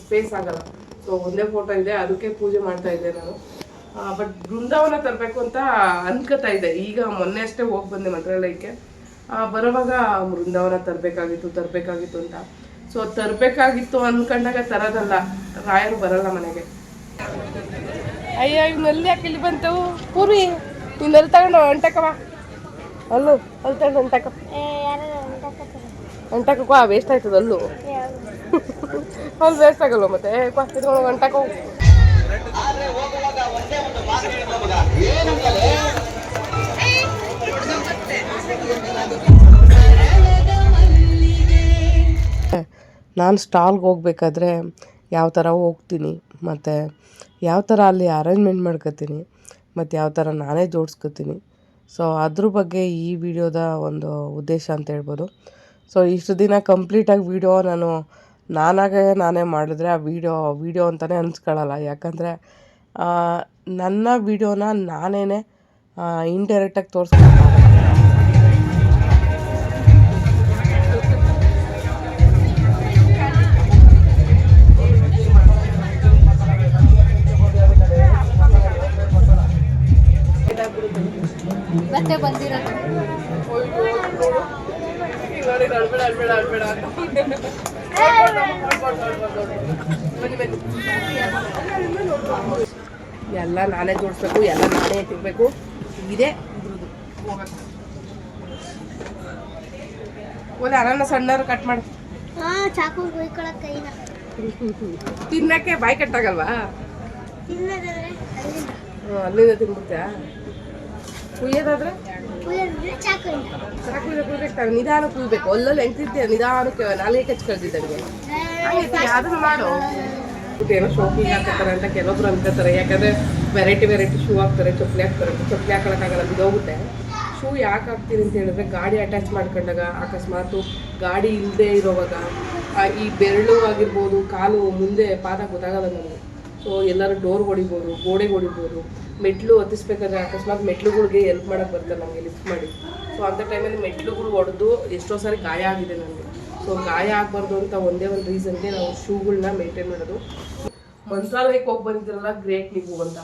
Space ಆಗಲ್ಲ. So ಒಂದೇ photo ಇದೆ, ಅದಕ್ಕೆ ಪೂಜೆ ಮಾಡ್ತಾ ಇದ್ದೆ ನಾನು. ಬಟ್ ಬೃಂದಾವನ ತರಬೇಕು ಅಂತ ಅನ್ಕೋತಾ ಇದ್ದೆ. ಈಗ ಮೊನ್ನೆ ಅಷ್ಟೇ ಹೋಗಿ ಬಂದೆ ಮಂತ್ರಾಲಯಕ್ಕೆ. ಬರೋವಾಗ ಬೃಂದಾವನ ತರಬೇಕಾಗಿತ್ತು ತರಬೇಕಾಗಿತ್ತು ಅಂತ. ಸೊ ತರಬೇಕಾಗಿತ್ತು ಅನ್ಕೊಂಡಾಗ ತರೋದಲ್ಲ. ರಾಯರು ಬರಲ್ಲ ಮನೆಗೆ. ಅಯ್ಯೋ ಇವ್ನಲ್ಲಿ ಯಾಕೆ ಇಲ್ಲಿ ಬಂತವು? ಪೂರ್ವಿ ಇನ್ನೆಲ್ಲಿ ತಗೊಂಡು ಹೊಂಟಕವ ಅಲ್ಲು ಅಲ್ಲಿ ತಗೊಂಡು ಅಂಟಕ. ಅಂಟಕ ವೇಸ್ಟ್ ಆಯ್ತದ ಅಲ್ಲು. ಅಲ್ಲಿ ವೇಸ್ಟ್ ಆಗಲ್ಲ ಮತ್ತೆ? ಇಟ್ಕೊಂಡು ಹೊಂಟಕ ನಾನು ಸ್ಟಾಲ್ಗೆ ಹೋಗ್ಬೇಕಾದ್ರೆ ಯಾವ ಥರ ಹೋಗ್ತೀನಿ, ಮತ್ತು ಯಾವ ಥರ ಅಲ್ಲಿ ಅರೇಂಜ್ಮೆಂಟ್ ಮಾಡ್ಕೊತೀನಿ, ಮತ್ತು ಯಾವ ಥರ ನಾನೇ ಜೋಡಿಸ್ಕೊತೀನಿ. ಸೊ ಅದ್ರ ಬಗ್ಗೆ ಈ ವಿಡಿಯೋದ ಒಂದು ಉದ್ದೇಶ ಅಂತ ಹೇಳ್ಬೋದು. ಸೊ ಇಷ್ಟು ದಿನ ಕಂಪ್ಲೀಟಾಗಿ ವಿಡಿಯೋ ನಾನು, ನಾನಾಗೇ ನಾನೇ ಮಾಡಿದ್ರೆ ಆ ವಿಡಿಯೋ ವಿಡಿಯೋ ಅಂತಲೇ ಅನ್ಸ್ಕೊಳ್ಳಲ್ಲ ಯಾಕಂದರೆ ನನ್ನ ವಿಡಿಯೋನ ನಾನೇ ಇಂಡೈರೆಕ್ಟಾಗಿ ತೋರಿಸ್ಕೊಳ್ತಾರೆ ಮತ್ತೆ ಬಂದಿರೋದು. ಎಲ್ಲ ನಾನೇ ಜೋಡಿಸ್ಬೇಕು ಎಲ್ಲ ನಾನೇ ತಿನ್ಬೇಕು. ಇದೇ. ಒಂದು ಅನ್ನ ಸಣ್ಣರು ಕಟ್ ಮಾಡಿ. ಹಾ ಚಾಕು ತಿನ್ನಕ್ಕೆ ಬಾಯಿ ಕಟ್ಟಾಗಲ್ವಾ? ಅಲ್ಲಿಂದ. ತಿನ್ಬಿಡ್ತಾ ಕುಯ್ಯೋದಾದ್ರೆ ಸಾಕು ಕುಯ್ಬೇಕು ನಿಧಾನ ಕುಯ್ಬೇಕು ಅಲ್ಲಲ್ಲಿ ಹೆಂಗ್ತಿದ್ದೆ ನಿಧಾನಕ್ಕೆ ನಾಲ್ಗೆ ಕಚ್ಚಿ ಕಳ್ದಿದ್ದಂಗೆ ಅದನ್ನು ಮಾಡು. ಏನೋ ಶೋಕಿಂಗ್ ಹಾಕತ್ತಾರೆ ಅಂತ ಕೆಲವೊಬ್ರು ಅನ್ಕೋತಾರೆ ಯಾಕಂದ್ರೆ ವೆರೈಟಿ ವೆರೈಟಿ ಶೂ ಹಾಕ್ತಾರೆ ಚಪ್ಪಲಿ ಹಾಕ್ತಾರೆ. ಚಪ್ಪಲಿ ಹಾಕೊಳಕ್ಕಾಗಲ್ಲ ಬಿದ್ದೋಗುತ್ತೆ. ಶೂ ಯಾಕೆ ಹಾಕ್ತೀನಿ ಅಂತ ಹೇಳಿದ್ರೆ ಗಾಡಿ ಅಟ್ಯಾಚ್ ಮಾಡ್ಕೊಂಡಾಗ ಅಕಸ್ಮಾತು ಗಾಡಿ ಇಲ್ಲದೆ ಇರೋವಾಗ ಈ ಬೆರಳು ಆಗಿರ್ಬೋದು ಕಾಲು ಮುಂದೆ ಪಾದ ಗೊತ್ತಾಗಲ್ಲ ನಮಗೆ ಎಲ್ಲರೂ ಡೋರ್ ಹೊಡಿಬೋದು, ಗೋಡೆ ಹೊಡಿಬೋದು ಮೆಟ್ಲು ಹತ್ತಿಸ್ಬೇಕಾದ್ರೆ ಅಕಸ್ಮಾತ್ ಮೆಟ್ಲುಗಳಿಗೆ ಹೆಲ್ಪ್ ಮಾಡಕ್ಕೆ ಬರ್ತಾರೆ ನಮಗೆ ಲಿಫ್ಟ್ ಮಾಡಿ. ಸೊ ಅಂಥ ಟೈಮಲ್ಲಿ ಮೆಟ್ಲುಗಳು ಹೊಡೆದು ಎಷ್ಟೋ ಸಾರಿ ಗಾಯ ಆಗಿದೆ ನನಗೆ ಸೊ ಗಾಯ ಆಗಬಾರ್ದು ಅಂತ ಒಂದೇ ಒಂದು ರೀಸನ್ಗೆ ನಾವು ಶೂಗಳನ್ನ ಮೇಂಟೈನ್ ಮಾಡೋದು. ಮಂತ್ರಾಲಯಕ್ಕೆ ಹೋಗಿ ಬಂದಿದ್ರಲ್ಲ ಗ್ರೇಟ್ ನೀವು ಅಂತ.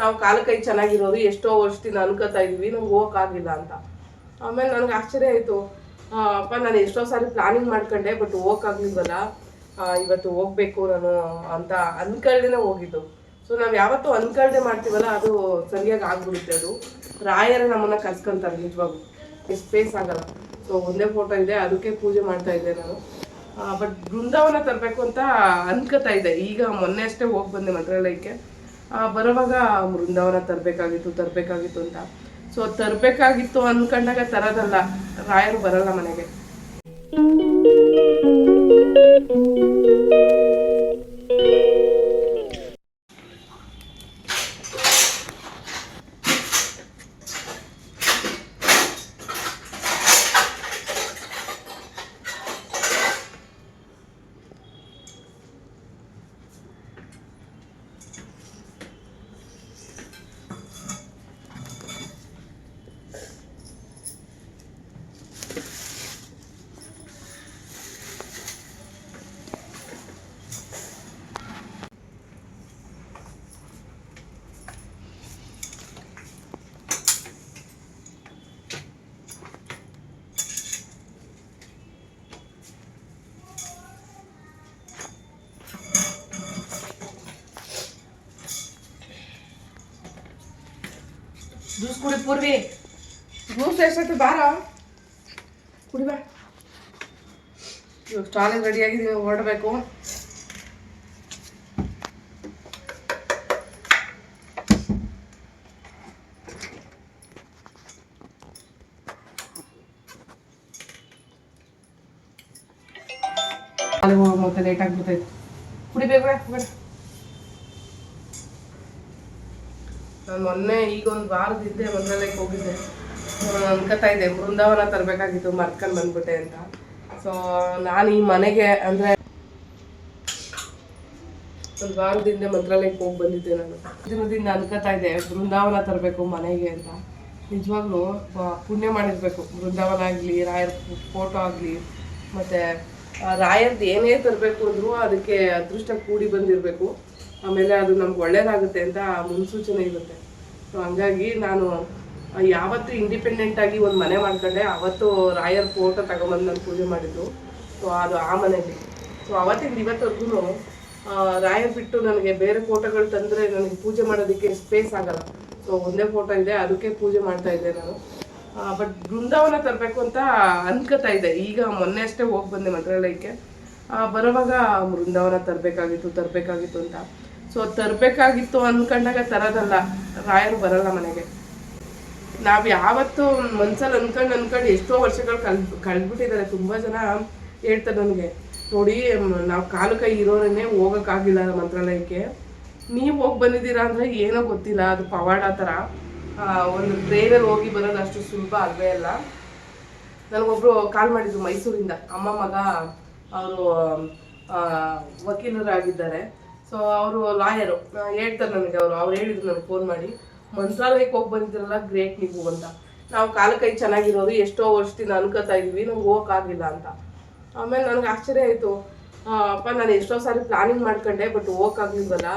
ನಾವು ಕಾಲ ಕೈ ಚೆನ್ನಾಗಿರೋದು ಎಷ್ಟೋ ವರ್ಷದಿಂದ ಅನ್ಕೋತಾ ಇದ್ವಿ, ನಮ್ಗೆ ಹೋಗೋಕ್ಕಾಗಿಲ್ಲ ಅಂತ. ಆಮೇಲೆ ನನಗೆ ಆಶ್ಚರ್ಯ ಆಯಿತು. ಅಪ್ಪ, ನಾನು ಎಷ್ಟೋ ಸಾರಿ ಪ್ಲಾನಿಂಗ್ ಮಾಡ್ಕೊಂಡೆ ಬಟ್ ಹೋಗೋಕ್ಕಾಗ್ಲಿಲ್ವಲ್ಲ ಇವತ್ತು ಹೋಗ್ಬೇಕು ನಾನು ಅಂತ ಅನ್ಕಳ್ದೇನೆ ಹೋಗಿದ್ದು. ಸೊ ನಾವು ಯಾವತ್ತೂ ಅನ್ಕಳ್ದೆ ಮಾಡ್ತೀವಲ್ಲ, ಅದು ಸರಿಯಾಗಿ ಆಗ್ಬಿಡುತ್ತೆ ಅದು. ರಾಯರ ನಮ್ಮನ್ನ ಕರ್ಸ್ಕೊಂತಾರೆ ನಿಜವಾಗು ಸ್ಪೇಸ್ ಆಗಲ್ಲ. ಸೊ ಒಂದೇ ಫೋಟೋ ಇದೆ, ಅದಕ್ಕೆ ಪೂಜೆ ಮಾಡ್ತಾ ಇದ್ದೆ ನಾನು. ಬಟ್ ಬೃಂದಾವನ ತರಬೇಕು ಅಂತ ಅನ್ಕೋತಾ ಇದ್ದೆ. ಈಗ ಮೊನ್ನೆ ಅಷ್ಟೇ ಹೋಗಿ ಬಂದೆ ಮಂತ್ರಾಲಯಕ್ಕೆ. ಬರೋವಾಗ ಬೃಂದಾವನ ತರಬೇಕಾಗಿತ್ತು ತರಬೇಕಾಗಿತ್ತು ಅಂತ. ಸೊ ತರಬೇಕಾಗಿತ್ತು ಅನ್ಕೊಂಡಾಗ ತರೋದಲ್ಲ. ರಾಯರು ಬರಲ್ಲ ಮನೆಗೆ. Thank you. ಕುಡಿ ಪೂರ್ವಿ ಜ್ಯೂಸ್ ಎಷ್ಟೊತ್ತು ಬಾರ ಕುಡಿ ಬಾ ಇವಾಗ ಸ್ಟಾಲಿಗೆ ರೆಡಿ ಆಗಿದ್ದೀವಿ ಹೊರಡಬೇಕು ಅಲ್ಲಿಗೆ ಹೋಗೋ ಮತ್ತೆ ಲೇಟ್ ಆಗ್ಬಿಡ್ತೈತೆ ಕುಡಿಬೇಕು ಬೇಡ ನಾನು ಮೊನ್ನೆ ಈಗ ಒಂದು ವಾರದಿದ್ದೆ ಮಂತ್ರಾಲಯಕ್ಕೆ ಹೋಗಿದ್ದೆ. ಅನ್ಕೋತಾ ಇದ್ದೆ, ಬೃಂದಾವನ ತರಬೇಕಾಗಿತ್ತು ಮರ್ಕೊಂಡು ಬಂದ್ಬಿಟ್ಟೆ ಅಂತ. ಸೊ ನಾನು ಈ ಮನೆಗೆ ಅಂದರೆ ಒಂದು ವಾರದಿಂದ ಮಂತ್ರಾಲಯಕ್ಕೆ ಹೋಗಿ ಬಂದಿದ್ದೆ ನಾನು. ದಿನದಿಂದ ಅನ್ಕೋತಾ ಇದ್ದೆ, ಬೃಂದಾವನ ತರಬೇಕು ಮನೆಗೆ ಅಂತ. ನಿಜವಾಗ್ಲೂ ಪುಣ್ಯ ಮಾಡಿರ್ಬೇಕು. ಬೃಂದಾವನ ಆಗಲಿ, ರಾಯರ್ ಫೋಟೋ ಆಗಲಿ, ಮತ್ತು ರಾಯರ್ದು ಏನೇ ತರಬೇಕು ಅಂದರೂ ಅದಕ್ಕೆ ಅದೃಷ್ಟ ಕೂಡಿ ಬಂದಿರಬೇಕು. ಆಮೇಲೆ ಅದು ನಮ್ಗೆ ಒಳ್ಳೇದಾಗುತ್ತೆ ಅಂತ ಮುನ್ಸೂಚನೆ ಇರುತ್ತೆ. ಸೊ ಹಂಗಾಗಿ ನಾನು ಯಾವತ್ತು ಇಂಡಿಪೆಂಡೆಂಟ್ ಆಗಿ ಒಂದು ಮನೆ ಮಾಡ್ಕೊಂಡೆ. ಅವತ್ತು ರಾಯರ್ ಫೋಟೋ ತಗೊಂಬಂದು ನಾನು ಪೂಜೆ ಮಾಡಿದ್ದು. ಸೊ ಅದು ಆ ಮನೆಯಲ್ಲಿ. ಸೊ ಅವತ್ತಿಂದ ಇವತ್ತವರೆಗೂ ರಾಯರ್ ಬಿಟ್ಟು ನನಗೆ ಬೇರೆ ಫೋಟೋಗಳು ತಂದರೆ ನನಗೆ ಪೂಜೆ ಮಾಡೋದಕ್ಕೆ ಸ್ಪೇಸ್ ಆಗಲ್ಲ. ಸೊ ಒಂದೇ ಫೋಟೋ ಇದೆ, ಅದಕ್ಕೆ ಪೂಜೆ ಮಾಡ್ತಾ ಇದ್ದೆ ನಾನು. ಬಟ್ ಬೃಂದಾವನ ತರಬೇಕು ಅಂತ ಅನ್ಕೋತಾ ಇದ್ದೆ. ಈಗ ಮೊನ್ನೆ ಅಷ್ಟೇ ಹೋಗಿ ಬಂದೆ ಮಂತ್ರಾಲಯಕ್ಕೆ. ಬರುವಾಗ ಬೃಂದಾವನ ತರಬೇಕಾಗಿತ್ತು ತರಬೇಕಾಗಿತ್ತು ಅಂತ. ಸೊ ತರಬೇಕಾಗಿತ್ತು ಅನ್ಕೊಂಡಾಗ ತರೋದಲ್ಲ. ರಾಯರು ಬರಲ್ಲ ಮನೆಗೆ. ನಾವು ಯಾವತ್ತು ಮನ್ಸಲ್ಲಿ ಅನ್ಕೊಂಡ್ ಅನ್ಕೊಂಡು ಎಷ್ಟೋ ವರ್ಷಗಳು ಕಳ್ ಕಳ್ದ್ಬಿಟ್ಟಿದ್ದಾರೆ ತುಂಬಾ ಜನ ಹೇಳ್ತಾರೆ ನನಗೆ, ನೋಡಿ ನಾವು ಕಾಲು ಕೈ ಇರೋರನ್ನೇ ಹೋಗೋಕ್ಕಾಗಿಲ್ಲ ಮಂತ್ರಾಲಯಕ್ಕೆ. ನೀವು ಹೋಗಿ ಬಂದಿದ್ದೀರಾ ಅಂದರೆ ಏನೋ ಗೊತ್ತಿಲ್ಲ. ಅದು ಪವಾಡ ಥರ. ಒಂದು ಟ್ರೈನಲ್ಲಿ ಹೋಗಿ ಬರೋದು ಅಷ್ಟು ಸುಲಭ ಅಲ್ವೇ ಅಲ್ಲ. ನನಗೊಬ್ಬರು ಕಾಲ್ ಮಾಡಿದ್ರು ಮೈಸೂರಿಂದ. ಅಮ್ಮ ಮಗ, ಅವರು ವಕೀಲರಾಗಿದ್ದಾರೆ. ಸೊ ಅವರು ಲಾಯರು ಹೇಳ್ತಾರೆ ನನಗೆ ಅವರು, ಅವ್ರು ಹೇಳಿದ್ರು ನನಗೆ ಫೋನ್ ಮಾಡಿ. ಮಂತ್ರಾಲಯಕ್ಕೆ ಹೋಗಿ ಬಂದಿದ್ರಲ್ಲ ಗ್ರೇಟ್ ನೀವು ಅಂತ. ನಾವು ಕಾಲ ಕೈ ಚೆನ್ನಾಗಿರೋದು ಎಷ್ಟೋ ವರ್ಷದಿಂದ ಅನ್ಕೋತಾ ಇದ್ವಿ ನಮ್ಗೆ ಹೋಗೋಕ್ಕಾಗಿಲ್ಲ ಅಂತ. ಆಮೇಲೆ ನನಗೆ ಆಶ್ಚರ್ಯ ಆಯಿತು. ಅಪ್ಪ, ನಾನು ಎಷ್ಟೋ ಸಾರಿ ಪ್ಲಾನಿಂಗ್ ಮಾಡ್ಕೊಂಡೆ ಬಟ್ ಹೋಗೋಕ್ಕಾಗ್ಲಿಲ್ವಲ್ಲ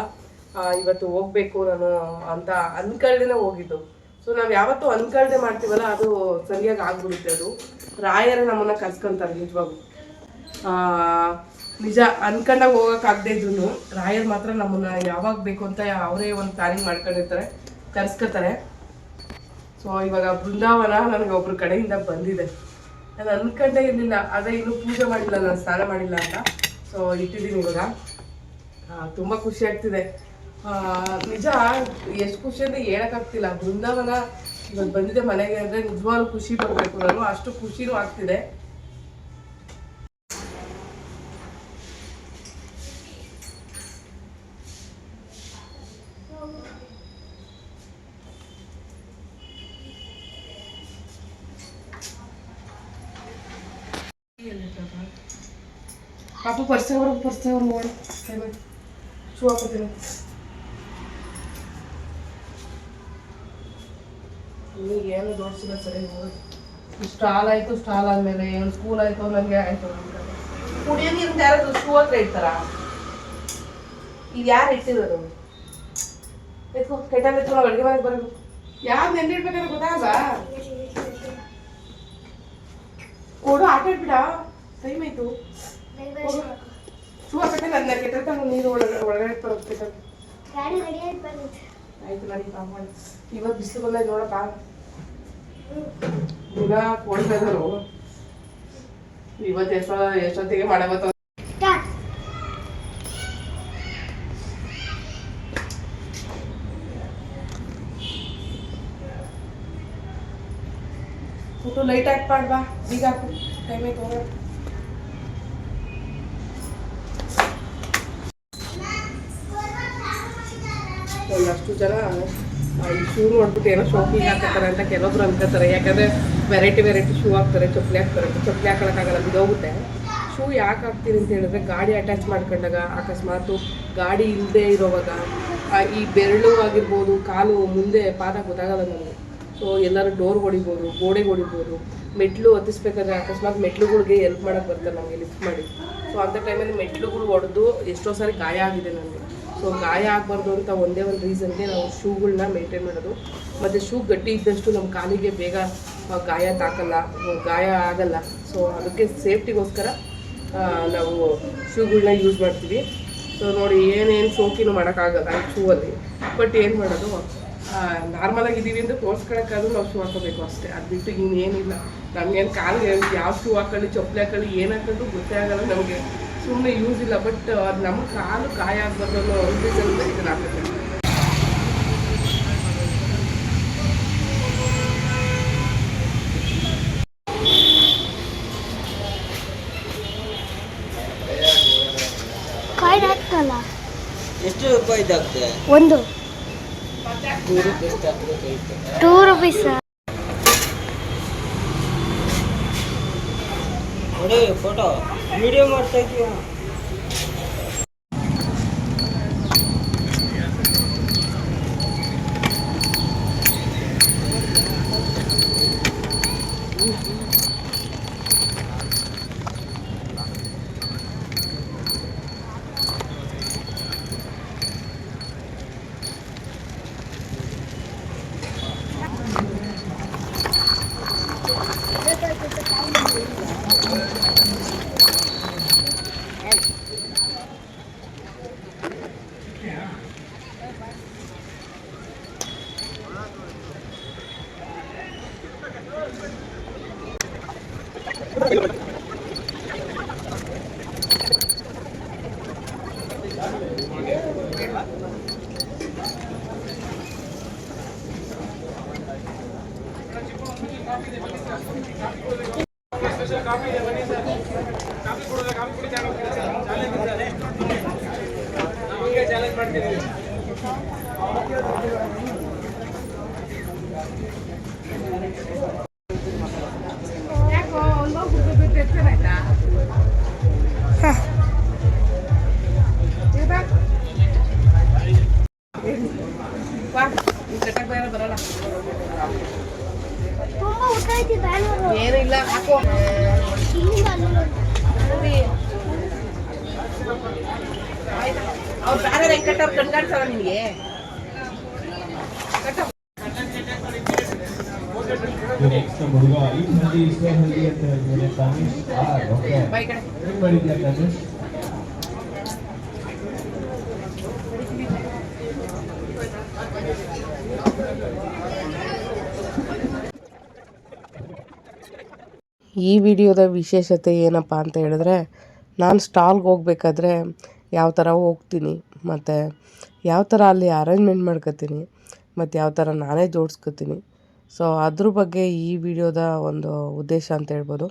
ಇವತ್ತು ಹೋಗ್ಬೇಕು ನಾನು ಅಂತ ಅನ್ಕಳ್ದೇನೆ ಹೋಗಿದ್ದು. ಸೊ ನಾವು ಯಾವತ್ತೂ ಅನ್ಕಳ್ದೆ ಮಾಡ್ತೀವಲ್ಲ, ಅದು ಸರಿಯಾಗಿ ಆಗ್ಬಿಡುತ್ತೆ ಅದು. ರಾಯರ ನಮ್ಮನ್ನ ಕಲ್ಸ್ಕೊಂತಾರೆ ನಿಜವಾಗ್ಲೂ. ನಿಜ ಅನ್ಕೊಂಡಾಗ ಹೋಗೋಕ್ಕಾಗದೇ ಇದ್ರು ರಾಯರ್ ಮಾತ್ರ ನಮ್ಮನ್ನ ಯಾವಾಗ ಬೇಕು ಅಂತ ಅವರೇ ಒಂದು ಪ್ಲಾನಿಂಗ್ ಮಾಡ್ಕೊಂಡಿರ್ತಾರೆ ಕರೆಸ್ಕೊತಾರೆ ಸೊ ಇವಾಗ ಬೃಂದಾವನ ನನಗೆ ಒಬ್ರು ಕಡೆಯಿಂದ ಬಂದಿದೆ. ನಾನು ಅನ್ಕೊಂಡೇ ಇರಲಿಲ್ಲ ಅದೇ ಇನ್ನೂ ಪೂಜೆ ಮಾಡಿಲ್ಲ, ನಾನು ಸ್ನಾನ ಮಾಡಿಲ್ಲ ಅಂತ. ಸೊ ಇಟ್ಟಿದ್ದೀನಿ ಇವಾಗ. ತುಂಬ ಖುಷಿ ಆಗ್ತಿದೆ. ನಿಜ, ಎಷ್ಟು ಖುಷಿ ಅಂತ ಹೇಳೋಕ್ಕಾಗ್ತಿಲ್ಲ ಬೃಂದಾವನ ಇವಾಗ ಬಂದಿದೆ ಮನೆಗೆ ಅಂದ್ರೆ ನಿಜವಾಗ್ಲೂ ಖುಷಿ ಬರಬೇಕು ನಾನು. ಅಷ್ಟು ಖುಷಿನೂ ಆಗ್ತಿದೆ ಪಾಪ ಪರ್ಸೆ ಹೊರಗೆ ಪರ್ಸೆ ಅವ್ರು ನೋಡಿ ಶೂ ಹಾಕೋತೀನಿ ಈಗ ಏನು ದೊಡ್ಡ ಸರಿ ಹೋಗಿ ಸ್ಟಾಲ್ ಆಯ್ತು ಸ್ಟಾಲ್ ಆದ್ಮೇಲೆ ಏನು ಸ್ಕೂಲ್ ಆಯ್ತು ನನಗೆ ಆಯ್ತು ಕುಡಿಯೋ ನೀರು ಯಾರಾದ್ರು ಶೂ ಹತ್ರ ಇಡ್ತಾರ ಇದು ಯಾರು ಇಟ್ಟಿರೋದು ಎತ್ಕೋ ಕೈಟಲ್ಲಿ ಎತ್ಕೊ ನಾವು ಅಡುಗೆ ಮನೆಗೆ ಬರೋದು ಯಾರು ನೆನ್ನಿಡ್ಬೇಕಂತ ಗೊತ್ತಾಗಲ್ಲ ಕೊಡು ಆಟ ಬಿಡಾ ಟೈಮ್ ಆಯ್ತು ಶೂ ಹಾಕಕ್ಕೆ ನನ್ನ ನೀರು ಒಳಗಡೆ ಒಳಗಡೆ ಬರುತ್ತೆ ಗಾಡಿ ರೆಡಿ ಆಯ್ತು ಬಂದಿತ್ತು ಆಯ್ತು ನಡಿ ಮಾಡಿ. ಇವತ್ತು ಬಿಸಿಲು ಬಂದ ನೋಡಪ್ಪ. ದಿನ ಕೊಡ್ತಾ ಇದ್ರು ಇವತ್ತು ಎಷ್ಟೋ ಎಷ್ಟೊತ್ತಿಗೆ ಮಳೆ ಬರ್ತದೆ ಫೋಟೋ ಲೈಟ್ ಹಾಕಿ ಮಾಡ್ಬಾ ಈಗ ಹಾಕು. ಟೈಮ್ ಒಂದಷ್ಟು ಜನ ಈ ಶೂ ನೋಡ್ಬಿಟ್ಟು ಏನೋ ಶೋಕಿಂಗ್ ಹಾಕತ್ತಾರೆ ಅಂತ ಕೆಲವೊಬ್ರು ಅನ್ಕೋತಾರೆ. ಯಾಕಂದ್ರೆ ವೆರೈಟಿ ವೆರೈಟಿ ಶೂ ಹಾಕ್ತಾರೆ, ಚಪ್ಪಲಿ ಹಾಕ್ತಾರೆ. ಚಪ್ಪಲಿ ಹಾಕೊಳಕ್ಕಾಗಲ್ಲ ಬಿದೋಗುತ್ತೆ. ಶೂ ಯಾಕೆ ಹಾಕ್ತೀರಿ ಅಂತ ಹೇಳಿದ್ರೆ, ಗಾಡಿ ಅಟ್ಯಾಚ್ ಮಾಡ್ಕೊಂಡಾಗ ಅಕಸ್ಮಾತು ಗಾಡಿ ಇಲ್ಲದೆ ಇರೋವಾಗ ಈ ಬೆರಳು ಆಗಿರ್ಬೋದು, ಕಾಲು ಮುಂದೆ ಪಾದ ಗೊತ್ತಾಗಲ್ಲ ನಮಗೆ. ಸೊ ಎಲ್ಲರೂ ಡೋರ್ ಹೊಡಿಬೋದು, ಗೋಡೆಗೆ ಹೊಡಿಬೋದು, ಮೆಟ್ಲು ಹತ್ತಿಸ್ಬೇಕಾದ್ರೆ ಅಕಸ್ಮಾತ್ ಮೆಟ್ಲುಗಳಿಗೆ ಹೆಲ್ಪ್ ಮಾಡಕ್ಕೆ ಬರ್ತಾರೆ ನಮಗೆ ಲಿಫ್ಟ್ ಮಾಡಿ. ಸೊ ಅಂಥ ಟೈಮಲ್ಲಿ ಮೆಟ್ಲುಗಳು ಹೊಡೆದು ಎಷ್ಟೋ ಸಾರಿ ಗಾಯ ಆಗಿದೆ ನನಗೆ ಸೊ ಗಾಯ ಆಗಬಾರ್ದು ಅಂತ ಒಂದೇ ಒಂದು ರೀಸನ್ಗೆ ನಾವು ಶೂಗಳನ್ನ ಮೇಂಟೈನ್ ಮಾಡೋದು. ಮತ್ತು ಶೂ ಗಟ್ಟಿ ಇದ್ದಷ್ಟು ನಮ್ಮ ಕಾಲಿಗೆ ಬೇಗ ಗಾಯ ತಾಕಲ್ಲ, ಗಾಯ ಆಗಲ್ಲ. ಸೊ ಅದಕ್ಕೆ ಸೇಫ್ಟಿಗೋಸ್ಕರ ನಾವು ಶೂಗಳನ್ನ ಯೂಸ್ ಮಾಡ್ತೀವಿ. ಸೊ ನೋಡಿ ಏನೇನು ಶೋಕಿನೂ ಮಾಡೋಕ್ಕಾಗಲ್ಲ ಶೂವಲ್ಲಿ. ಬಟ್ ಏನು ಮಾಡೋದು ನಾರ್ಮಲ್ ಆಗಿದ್ದೀವಿ ಅಂತ ತೋರ್ಸ್ಕೊಳಕ್ಕಾದ್ರೂ ನಾವು ಶೂ ಹಾಕೋಬೇಕು ಅಷ್ಟೇ. ಅದು ಬಿಟ್ಟು ಇನ್ನೇನಿಲ್ಲ. ನಮಗೇನು ಕಾಲಿಗೆ ಯಾವ ಶೂ ಹಾಕೊಳ್ಳಿ, ಚಪ್ಪಲಿ ಹಾಕೊಳ್ಳಿ, ಏನು ಹಾಕೊಂಡು ಗೊತ್ತೇ ಆಗಲ್ಲ ನಮಗೆ. ಸುಮ್ಮನೆ ಯೂಸ್ ಇಲ್ಲ ಬಟ್ ನಮ್ಮ ಕಾಲು ಗಾಯ ಆಗ್ಬಾರ್ದು ಅನ್ನೋ ಒಂದು ರೀಸನ್ ಇದನ್ನ ಹಾಕಬೇಕು ಹಾಕ್ತಲ್ಲ ಎಷ್ಟು ರೂಪಾಯಿ ಒಂದು. Two rupees two rupees? Photo video ಮಾಡ್ತಾ ಇದೀಯ ಈ ವಿಡಿಯೋದ ವಿಶೇಷತೆ ಏನಪ್ಪ ಅಂತ ಹೇಳಿದ್ರೆ ನಾನು ಸ್ಟಾಲ್ಗೆ ಹೋಗ್ಬೇಕಾದ್ರೆ ಯಾವ ಥರ ಹೋಗ್ತೀನಿ, ಮತ್ತು ಯಾವ ಥರ ಅಲ್ಲಿ ಅರೇಂಜ್ಮೆಂಟ್ ಮಾಡ್ಕೊತೀನಿ, ಮತ್ತು ಯಾವ ಥರ ನಾನೇ ಜೋಡಿಸ್ಕೊತೀನಿ. ಸೊ ಅದ್ರ ಬಗ್ಗೆ ಈ ವಿಡಿಯೋದ ಒಂದು ಉದ್ದೇಶ ಅಂತ ಹೇಳ್ಬೋದು.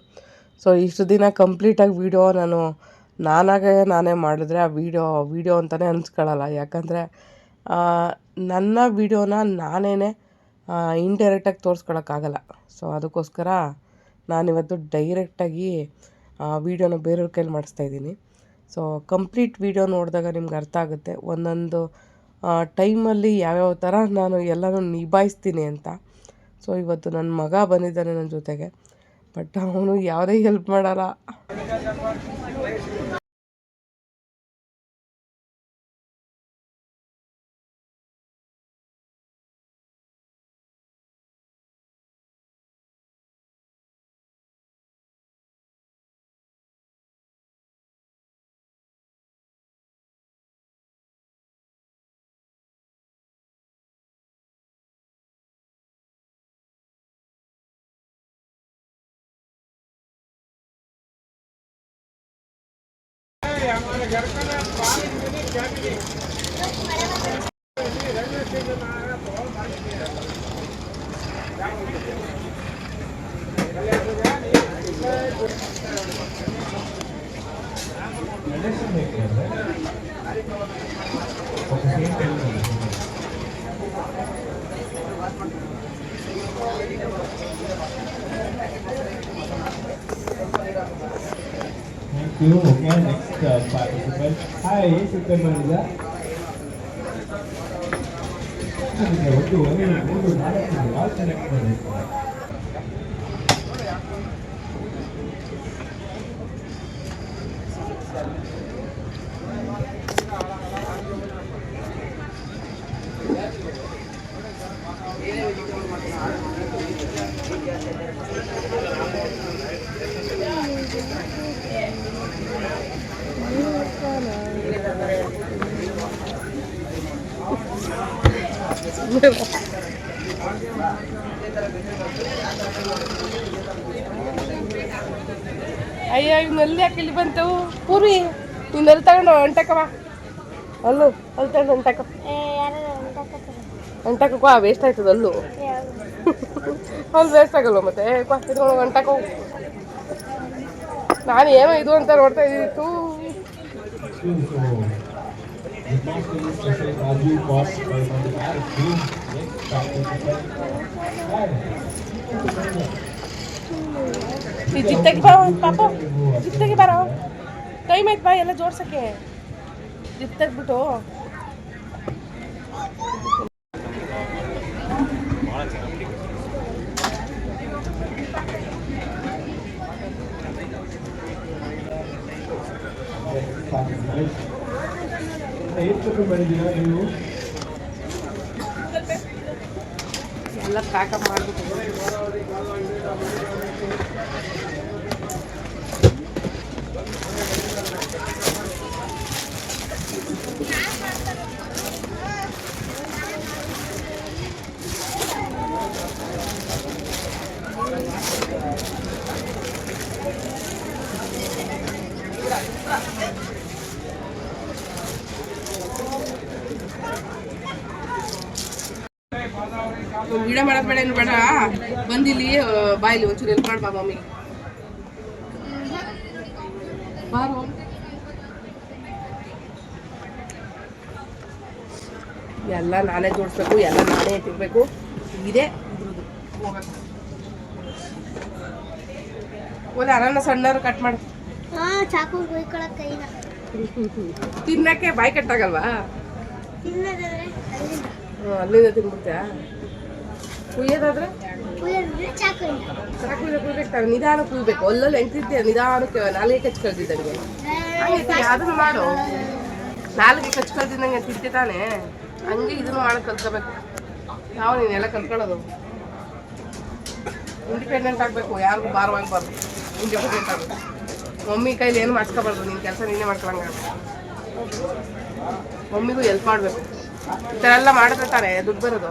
ಸೊ ಇಷ್ಟು ದಿನ ಕಂಪ್ಲೀಟಾಗಿ ವಿಡಿಯೋ ನಾನು, ನಾನಾಗೇ ನಾನೇ ಮಾಡಿದ್ರೆ ಆ ವಿಡಿಯೋ ವಿಡಿಯೋ ಅಂತಲೇ ಅನ್ಸ್ಕೊಳ್ಳಲ್ಲ ಯಾಕಂದರೆ ನನ್ನ ವಿಡಿಯೋನ ನಾನೇ ಇಂಡೈರೆಕ್ಟಾಗಿ ತೋರಿಸ್ಕೊಳಕ್ಕಾಗಲ್ಲ. ಸೊ ಅದಕ್ಕೋಸ್ಕರ ನಾನಿವತ್ತು ಡೈರೆಕ್ಟಾಗಿ ವಿಡಿಯೋನ ಬೇರೆಯವ್ರ ಕೈಲಿ ಮಾಡಿಸ್ತಾ ಇದ್ದೀನಿ. ಸೊ ಕಂಪ್ಲೀಟ್ ವೀಡಿಯೋ ನೋಡಿದಾಗ ನಿಮ್ಗೆ ಅರ್ಥ ಆಗುತ್ತೆ. ಒಂದೊಂದು ಟೈಮಲ್ಲಿ ಯಾವ್ಯಾವ ಥರ ನಾನು ಎಲ್ಲನೂ ನಿಭಾಯಿಸ್ತೀನಿ ಅಂತ. ಸೊ ಇವತ್ತು ನನ್ನ ಮಗ ಬಂದಿದ್ದಾನೆ ನನ್ನ ಜೊತೆಗೆ. ಬಟ್ ಅವನು ಯಾವುದೇ ಹೆಲ್ಪ್ ಮಾಡಲ್ಲ. घर का ese tema, ¿verdad? ಅಯ್ಯೋ ಇವನ್ನೆಲ್ಲಿ ಯಾಕೆ ಇಲ್ಲಿ ಬಂತವು? ಪೂರ್ವಿ ಇನ್ನಲ್ಲಿ ತಗೊಂಡು ಅಂಟಕವ ಅಲ್ಲು ಅಲ್ಲಿ ತಗೊಂಡು ಅಂಟಕ ಅಂಟಕವ ವೇಸ್ಟ್ ಆಯ್ತದ ಅಲ್ಲು. ಅಲ್ಲಿ ವೇಸ್ಟ್ ಆಗಲ್ಲ ಮತ್ತೆ? ಇದ್ರೊಳಗೆ ಅಂಟಕ ನಾನು ಏನೋ ಇದು ಅಂತ ನೋಡ್ತಾ ಇದ್ದಿತ್ತು special Raju cost by one hour team next participant. Hi. ಈ ಜಿತ್ತಗೆ ಬಾ ಪಾಪ ಜಿತ್ತಗೆ ಬಾರ ಟೈಮ್ ಆಯ್ತು ಬಾ ಎಲ್ಲ ಜೋಡ್ಸಕ್ಕೆ ಜಿಪ್ ಎಲ್ಲ ಪ್ಯಾಕಪ್ ಮಾಡ್ಬಿಟ್ಟು ಮಮ್ಮಿ ಬಾರೋ ಎಲ್ಲ ನಾನೇ ಜೋಡಿಸ್ಬೇಕು ಎಲ್ಲ ನಾನೇ ಇಟ್ಟಿರ್ಬೇಕು. ಇದೇ. ಇದ್ರದ್ದು ಒಳ್ಳೆ ಅರನ್ನ ಸಣ್ಣರು ಕಟ್ ಮಾಡಿ ಚಾಕು ತಿನ್ನಕ್ಕೆ ಬಾಯಿ ಕಟ್ಟಾಗಲ್ವಾ? ಅಲ್ಲಿಂದ. ತಿನ್ಬಿಡ್ತೀಯ? ಕುಯ್ಯೋದಾದ್ರೆ ಕುಯ್ಯೋದಿದ್ರೆ ಚಾಕು ಇಲ್ಲ ಸಾಕು ಕುಯ್ಬೇಕು ನಿಧಾನ ಕುಯ್ಬೇಕು. ಅಲ್ಲಲ್ಲಿ ಎಂಟಿದ್ದೆ ನಿಧಾನಕ್ಕೆ ನಾಲಿಗೆ ಕಚ್ಚಿ ಕಳ್ದಿದ್ದ ಹಂಗೆ ಅದನ್ನು ಮಾಡು. ನಾಲಿಗೆ ಕಚ್ಚಿ ಕಳ್ದಿದ್ದಂಗೆ ತಿದ್ದೆ ತಾನೆ. ಹಂಗೆ ಇದನ್ನು ಮಾಡಕ್ ಕಲ್ತ್ಕೋಬೇಕು. ನಾವು ನೀನೆಲ್ಲ ಕಲ್ತ್ಕೊಳ್ಳೋದು? ಇಂಡಿಪೆಂಡೆಂಟ್ ಆಗಬೇಕು, ಯಾರಿಗೂ ಭಾರವಾಗಬಾರ್ದು ಇಂಡಿಪೆಂಡೆಂಟ್ ಆಗಬೇಕು ಮಮ್ಮಿ ಕೈಲಿ ಏನು ಮಾಡ್ಸ್ಕೊಬಾರ್ದು? ನಿನ್ನ ಕೆಲಸ ನೀನೇ ಮಾಡ್ಕೊಳಂಗ ಮಮ್ಮಿಗೂ ಎಲ್ಪ್ ಮಾಡಬೇಕು. ಈ ಥರ ಎಲ್ಲ ಮಾಡಿದ್ರೆ ತಾನೆ, ದುಡ್ಡು ಬರೋದು.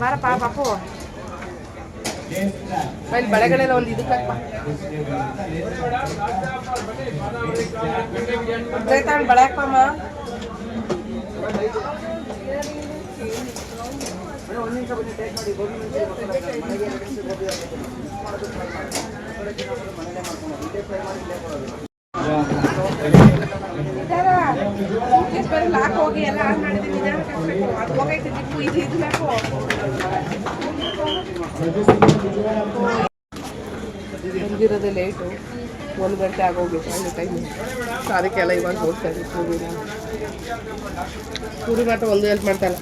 ಬಾರಪ್ಪ ಪಾಪು. ಇಲ್ಲಿ ಬಳೆಗಳೆಲ್ಲ ಒಂದು ಇದಕ್ಕೆ ಹಾಕ್ಪ ತಗೊಂಡು ಬಳೆ ಹೋಗಿ ಬಂದಿರೋದೇ ಲೇಟು ಒಂದು ಗಂಟೆ ಆಗೋಗಿತ್ತು ಅಲ್ಲಿ ಟೈಮ್ ಅದಕ್ಕೆಲ್ಲ ಇವಾಗ ಹೋಗ್ತಾ ಇದ್ದೀವಿ ಮಾತ್ರ ಒಂದು ಹೆಲ್ಪ್ ಮಾಡ್ತಾಯಿಲ್ಲ.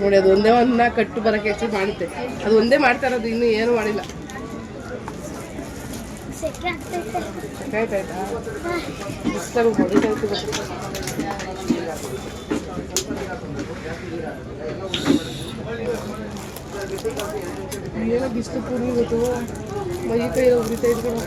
ನೋಡಿ, ಅದು ಒಂದೇ ಒಂದನ್ನ ಕಟ್ಟು ಬರೋಕ್ಕೆ ಹೆಚ್ಚು ಮಾಡುತ್ತೆ ಅದು ಒಂದೇ ಮಾಡ್ತಾ ಇರೋದು, ಇನ್ನೂ ಏನೂ ಮಾಡಿಲ್ಲ. ಸೆಕೆ ಆಗ್ತೈತೆ ಸಾಕಾಯ್ತಾಯ್ತಾ ಬಿಸ್ಲಾಗ ಹೊಡಿತಾಯ್ತು ಗೊತ್ತು ಏನೋ ಬಿಸ್ಲು ಪೂರಿ ಗೊತ್ತು ಮೈ ಕೈ ಉರಿತಾ ಇದ್ಕೊಂಡು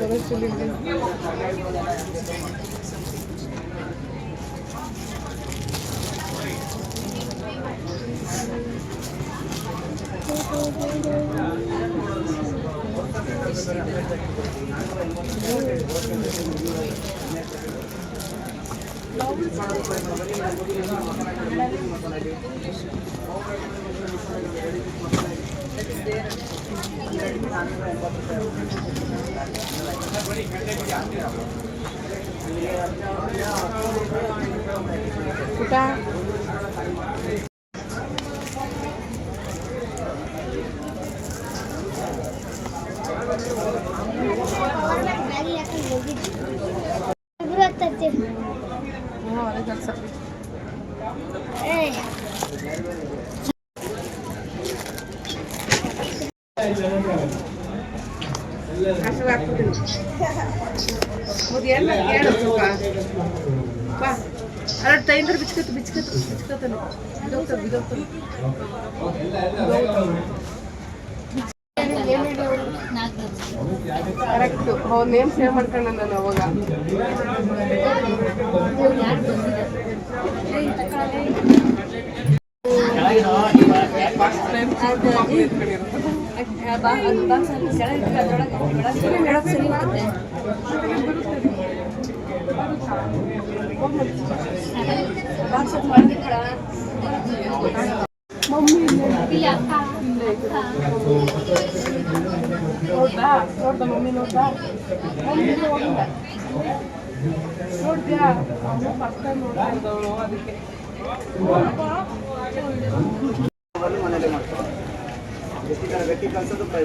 Sudah. ಕರೆಕ್ಟು ಅವ್ರ ನೇಮ್ ಸೇವ್ ಮಾಡ್ಕೊಂಡೆ ನಾನು ಅವಾಗ ಫಸ್ಟ್ ನೋಡ್ದ್ಯಾ ಫಸ್ಟ್ ಟೈಮ್ ನೋಡ್ತಾ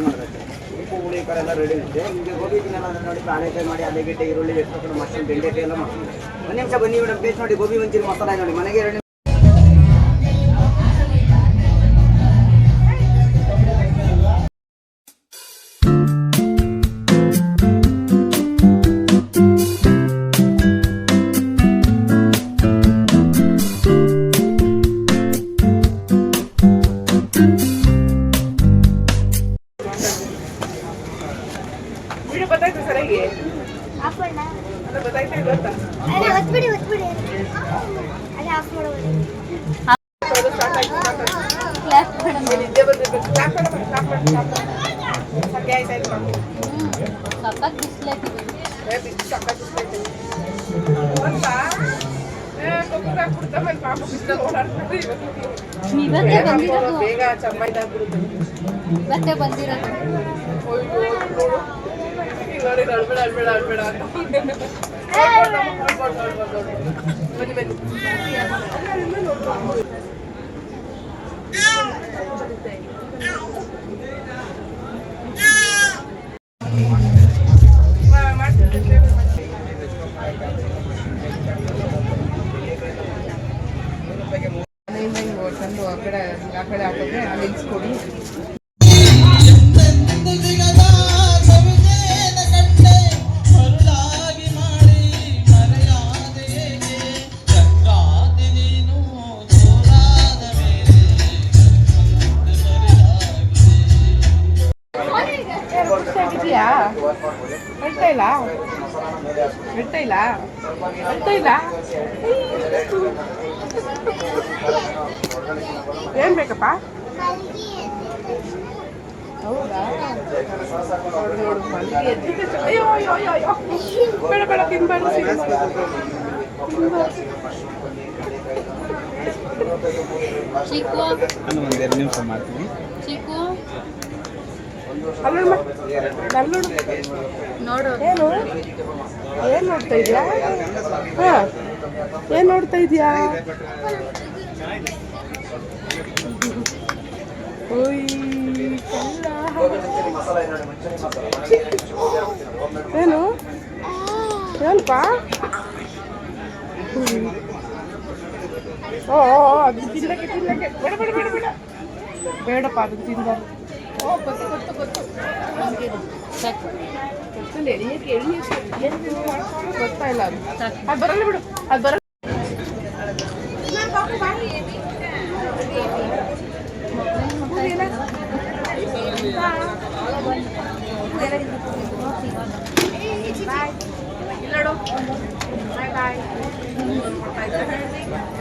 ಮಾಡ್ತಾರೆ ಉಪ್ಪು ಹುಳಿ ಕಡೆ ಎಲ್ಲ ರೆಡಿ ಇರುತ್ತೆ ನಿಮಗೆ ಗೋಬಿ ತಿನ್ನಲ್ಲ ನೋಡಿ ಪ್ರಾಣಿ ಫ್ರೈ ಮಾಡಿ ಆಲೂಗೆಡ್ಡೆ ಈರುಳ್ಳಿ ಎಷ್ಟು ಮಶ್ರೂಮ್ ಬೆಂಡೆಕಾಯಿ ಎಲ್ಲ ಮಾಡ್ತಾರೆ ಒಂದು ನಿಮಿಷ ಬನ್ನಿ ಮೇಡಮ್ ಟೇಸ್ಟ್ ನೋಡಿ ಗೋಬಿ ಮಂಚೂರಿ ಮಸಾಲೆ ನೋಡಿ, ಮನೆಗೆ ಎರಡು ಆ ಕಡೆ ಹಾಕಿದ್ರೆ ಅಲ್ಲಿ ಇಳಿಸ್ಕೊಡಿ ಚಿಕ್ಕು. ಒಂದೆರಡು ನಿಮಿಷ ಮಾಡ್ತೀನಿ. ಚಿಕ್ಕು. ನೋಡು. ಏನು ಏನು ಏನ್ ನೋಡ್ತಾ ಇದೀಯಾ? ಹಾ. ಏನು ನೋಡ್ತಾ ಇದೀಯಾ. ಏನು? ಏನಪ್ಪ. ಓ ಓ, ಓ, ಅದು ತಿನ್ನಕ್ಕೆ ತಿನ್ನಕ್ಕೆ ಬೇಡ ಬೇಡ ಬೇಡ ಬೇಡ ಬೇಡಪ್ಪ ಅದು ತಿಂದ ಓ ಗೊತ್ತು ಗೊತ್ತು ಗೊತ್ತು ಸಾಕು ಗೊತ್ತಿಲ್ಲ ಎಳಿಯಕ್ಕೆ ಎಳಿಯಕ್ಕೆ ಏನು ತಿಂದು ಮಾಡ್ಕೊಂಡು ಗೊತ್ತಾ ಇಲ್ಲ ಅದು ಸಾಕು ಅದು ಬರಲ್ಲ ಬಿಡು ಅದು ಬರಲ್ಲ ಇಲ್ಲೋಡು ಬಾಯ್ ಬಾಯ್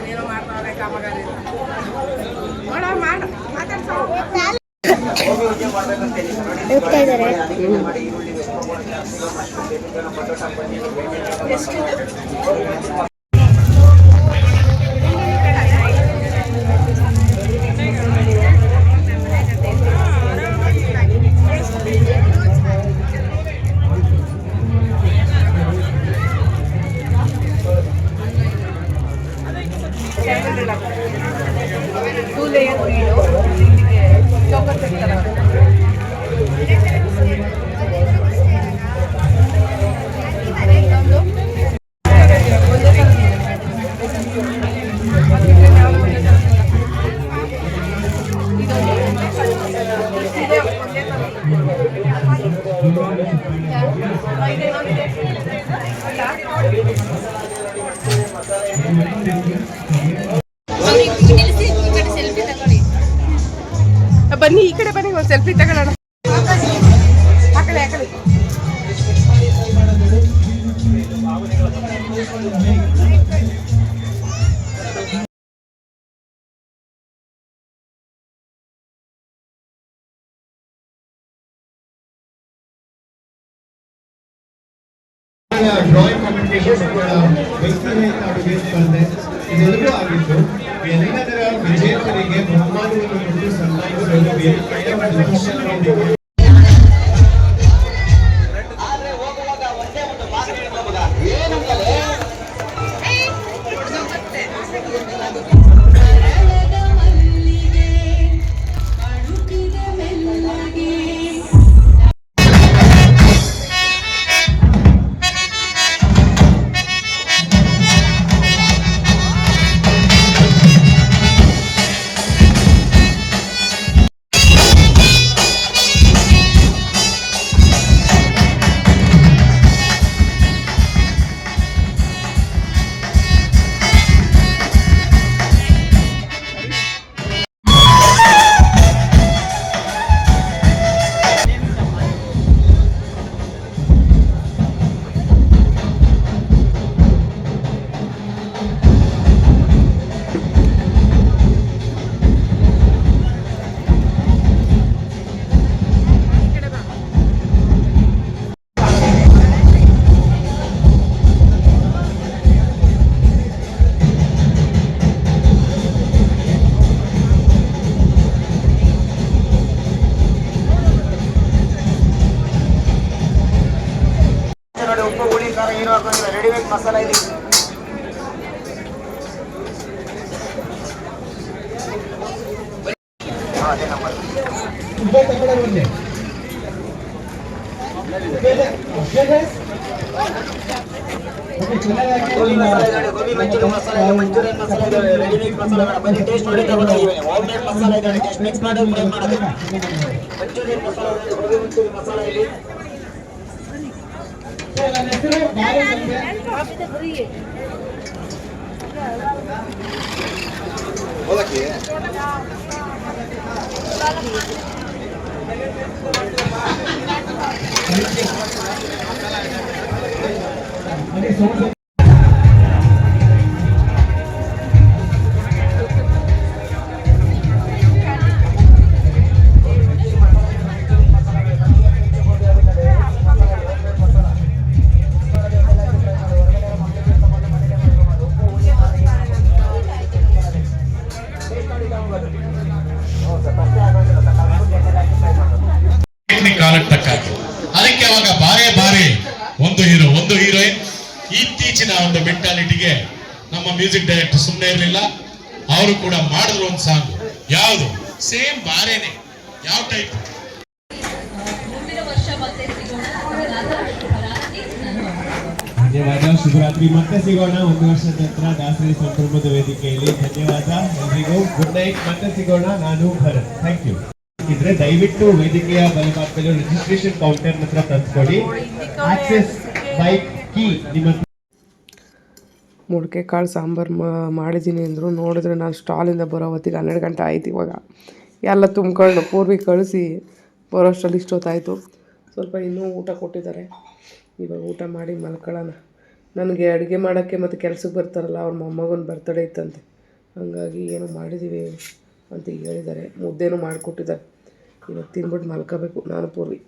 ಏನೋ ಮಾಡ್ತಾವ್ರೆ ಕಾಮಗಾರಿ ನೋಡ ಮಾಡ ಮಾತಾಡ್ಸೋ. ಹೋಗ್ತಾ ಇದ್ದಾರೆ. ಟೂ ಡ್ರಾಯಿಂಗ್ ಕಾಂಪಿಟೇಷನ್ ವ್ಯಕ್ತಿನೇ ಅಡುಗೆ ಸ್ಪರ್ಧೆ ಇದೆಲ್ಲವೂ ಆಗಿತ್ತು ಎಲ್ಲದರ ವಿಜೇತರಿಗೆ ಬಹುಮಾನವನ್ನು ಕೊಟ್ಟು ಸನ್ಮಾನಿಸಲು ಮಂಚೂರಿ ಮಸಾಲ ಇದೆ ಹೋಗಕ್ಕೆ ಟೆಕ್ನಿಕ್ ಮೆಂಟಾಲಿಟಿಗೆ ನಮ್ಮ ಮ್ಯೂಸಿಕ್ ಡೈರೆಕ್ಟರ್ ಸುಮ್ಮನೆ ಇರಲಿಲ್ಲ ಅವರು ಕೂಡ ಮಾಡಿದ್ರು ಒಂದು ಸಾಂಗ್ ಯಾವುದು? ಸೇಮ್ ಬಾರೇನೆ. ಯಾವ ಟೈಪ್ ಧನ್ಯವಾದ ಶುಭರಾತ್ರಿ ಮತ್ತೆ ಸಿಗೋಣ. ಒಂದು ವರ್ಷದ ನಂತರ ದಾಸರಿ ಸಂಭ್ರಮದ ವೇದಿಕೆಯಲ್ಲಿ ಧನ್ಯವಾದ. ಎಲ್ರಿಗೂ ಗುಡ್ ನೈಟ್ ಮತ್ತೆ ಸಿಗೋಣ. ನಾನು ಭರತ್. ಥ್ಯಾಂಕ್ ಯು ಇದ್ರೆ ದಯವಿಟ್ಟು ವೇದಿಕೆಯ ಬಲಭಾಗದಲ್ಲಿ ರಿಜಿಸ್ಟ್ರೇಷನ್ ಕೌಂಟರ್ ಹತ್ರ ತಂದ್ಕೊಡಿ. ಆಕ್ಸೆಸ್ ಬೈಕ್ ಕೀ ನಿಮ್ಮ ಮೊಳಕೆ ಕಾಳು ಸಾಂಬಾರು ಮಾಡಿದ್ದೀನಿ ಅಂದರು ನೋಡಿದ್ರೆ ನಾನು ಸ್ಟಾಲಿಂದ ಬರೋ ಹೊತ್ತಿಗೆ ಹನ್ನೆರಡು ಗಂಟೆ ಆಯ್ತು ಇವಾಗ. ಎಲ್ಲ ತುಂಬ್ಕೊಂಡು ಪೂರ್ವಿ ಕಳಿಸಿ ಬರೋಷ್ಟರಲ್ಲಿ ಇಷ್ಟೊತ್ತಾಯಿತು. ಸ್ವಲ್ಪ ಇನ್ನೂ ಊಟ ಕೊಟ್ಟಿದ್ದಾರೆ. ಇವಾಗ ಊಟ ಮಾಡಿ ಮಲ್ಕೊಳ್ಳೋಣ. ನನಗೆ ಅಡುಗೆ ಮಾಡೋಕ್ಕೆ ಮತ್ತು ಕೆಲಸಕ್ಕೆ ಬರ್ತಾರಲ್ಲ, ಅವ್ರ ಮೊಮ್ಮಗನ ಬರ್ತಡೇ ಇತ್ತಂತೆ. ಹಾಗಾಗಿ ಏನು ಮಾಡಿದ್ದೀವಿ ಅಂತ ಹೇಳಿದ್ದಾರೆ. ಮುದ್ದೆನೂ ಮಾಡಿಕೊಟ್ಟಿದ್ದಾರೆ. ಇವಾಗ ತಿನ್ಬಿಟ್ಟು ಮಲ್ಕೋಬೇಕು ನಾನು ಪೂರ್ವಿ.